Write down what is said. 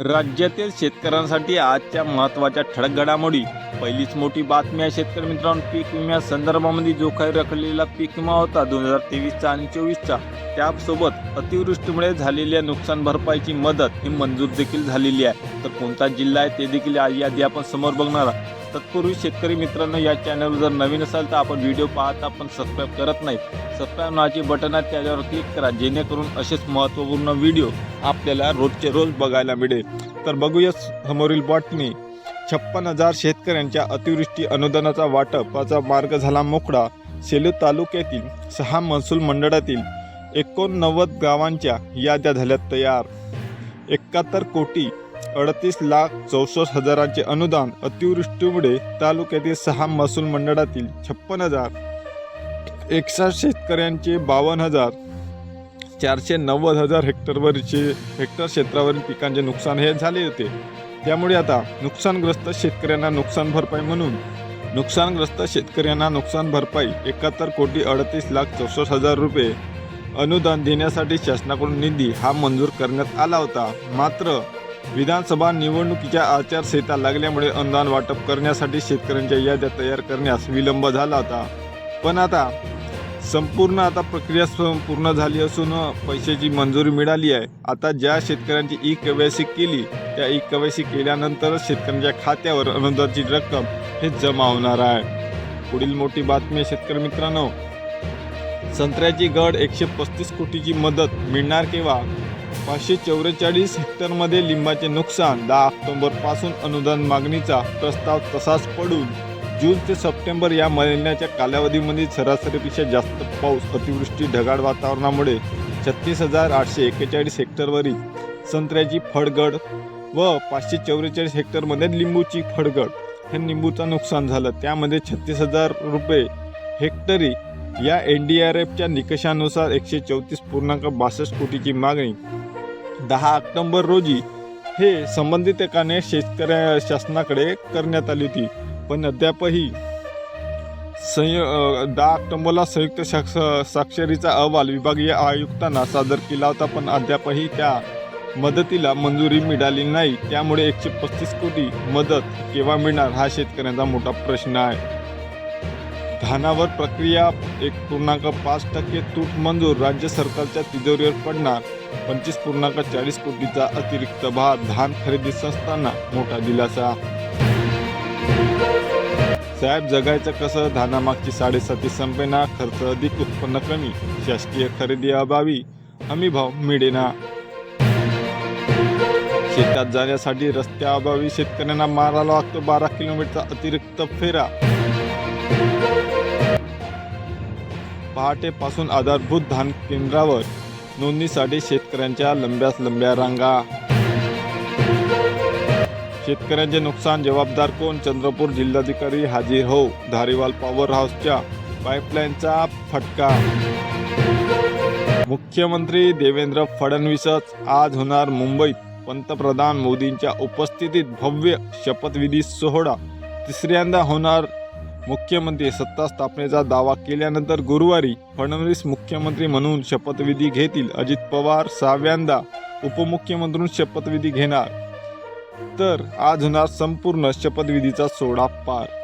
राज्यातील शेतकऱ्यांसाठी आजच्या महत्त्वाच्या ठळक घडामोडी. पहिलीच मोठी बातमी आहे शेतकरी मित्रांनो पीक विम्या संदर्भामध्ये जो काही रखडलेला पीक विमा होता दोन हजार तेवीसचा आणि चोवीसचा त्यासोबत अतिवृष्टीमुळे झालेल्या नुकसान भरपाईची मदत ही मंजूर देखील झालेली आहे. तर कोणता जिल्हा आहे ते देखील आज यादी आपण समोर बघणार आहोत. तत्पूर्वी शेतकरी मित्रांनो या चॅनलवर जर नवीन असाल तर आपण व्हिडिओ पाहता आपण सबस्क्राईब करत नाही. सबस्क्राईब नावाचे बटन आहे त्याच्यावर क्लिक करा जेणेकरून असेच महत्त्वपूर्ण व्हिडिओ आपल्याला रोजचे रोज बघायला मिळेल. तर बघूया समोरील बातमी. छप्पन हजार शेतकऱ्यांच्या अतिवृष्टी अनुदानाचा वाटपाचा मार्ग झाला मोकळा. सेलू तालुक्यातील सहा महसूल मंडळातील एकोणनव्वद गावांच्या याद्या झाल्या तयार. एकाहत्तर कोटी अडतीस लाख चौसष्ट हजारांचे अनुदान अतिवृष्टीमुळे तालुक्यातील सहा महसूल मंडळातील छप्पन हजार एकसष्ट शेतकऱ्यांचे बावन्न हजार चारशे नव्वद हजार हेक्टरवरचे हेक्टर क्षेत्रावरील पिकांचे नुकसान हे झाले होते. त्यामुळे आता नुकसानग्रस्त शेतकऱ्यांना नुकसान भरपाई म्हणून नुकसानग्रस्त शेतकऱ्यांना नुकसान भरपाई एकाहत्तर कोटी अडतीस लाख चौसष्ट हजार रुपये अनुदान देण्यासाठी शासनाकडून निधी हा मंजूर करण्यात आला होता. मात्र विधानसभा निवडणुकीच्या आचारसंहिता लागल्यामुळे अनुदान वाटप करण्यासाठी शेतकऱ्यांच्या याद्या तयार करण्यास विलंब झाला होता. पण आता संपूर्ण आता प्रक्रिया पूर्ण झाली असून पैशाची मंजुरी मिळाली आहे. आता ज्या शेतकऱ्यांची ई केवायसी केली त्या ई केवायसी केल्यानंतरच शेतकऱ्यांच्या खात्यावर अनुदानाची रक्कम हे जमा होणार आहे. पुढील मोठी बातमी शेतकरी मित्रांनो. संत्र्याची गड एकशे पस्तीस कोटीची मदत मिळणार केव्हा? पाचशे चौवेचाळीस हेक्टरमध्ये लिंबाचे नुकसान. दहा ऑक्टोबरपासून अनुदान मागणीचा प्रस्ताव तसाच पडून जून ते सप्टेंबर या महिन्याच्या कालावधीमध्ये सरासरीपेक्षा जास्त पाऊस अतिवृष्टी ढगाळ वातावरणामुळे छत्तीस हजार आठशे एक्केचाळीस हेक्टरवरील संत्र्याची फळगड व पाचशे चौवेचाळीस हेक्टरमध्ये लिंबूची फळगड हे लिंबूचं नुकसान झालं. त्यामध्ये छत्तीस हजार रुपये हेक्टरी या एन डी आर एफच्या निकषानुसार एकशे चौतीस पूर्णांक बासष्ट कोटीची मागणी. दहा ऑक्टोंबर रोजी हे संबंधित एकाने शेतकऱ्या शासनाकडे करण्यात आली होती. पण अद्यापही संय दहा ऑक्टोंबरला संयुक्त साक्ष स्वाक्षरीचा अहवाल विभागीय आयुक्तांना सादर केला होता पण अद्यापही त्या मदतीला मंजुरी मिळाली नाही. त्यामुळे एकशे पस्तीस कोटी मदत केव्हा मिळणार हा शेतकऱ्यांचा मोठा प्रश्न आहे. धानावर प्रक्रिया एक पूर्णांक पाच टक्के तूट मंजूर राज्य सरकारच्या तिजोरीवर पडणार पंचवीस पूर्णांक चाळीस कोटीचा अतिरिक्त भार धान खरेदी संस्थांना मोठा दिलासा साहेब जगायचं कसं? धानामागची साडेसाती संपेना खर्च अधिक उत्पन्न कमी शासकीय खरेदी अभावी. हमी भाव मिळेना. शेतात जाण्यासाठी रस्त्याअभावी शेतकऱ्यांना मारायला लागतो. बारा किलोमीटरचा अतिरिक्त फेरा. पहाटेपासून आधारभूत धान केंद्रावर नोंदणीसाठी शेतकऱ्यांच्या लंब्याच लंब्या रांगा. शेतकऱ्यांचे नुकसान जबाबदार कोण? चंद्रपूर जिल्हाधिकारी हाजीर हो. धारीवाल पॉवर हाऊसच्या पाईपलाईनचा फटका. मुख्यमंत्री देवेंद्र फडणवीसच आज होणार मुंबईत. पंतप्रधान मोदींच्या उपस्थितीत भव्य शपथविधी सोहळा. तिसऱ्यांदा होणार मुख्यमंत्री सत्ता स्थापनेचा दावा केल्यानंतर गुरुवारी फडणवीस मुख्यमंत्री म्हणून शपथविधी घेतील. अजित पवार सहाव्यांदा उपमुख्यमंत्री शपथविधी घेणार. तर आज होणार संपूर्ण शपथविधीचा सोहळा पार.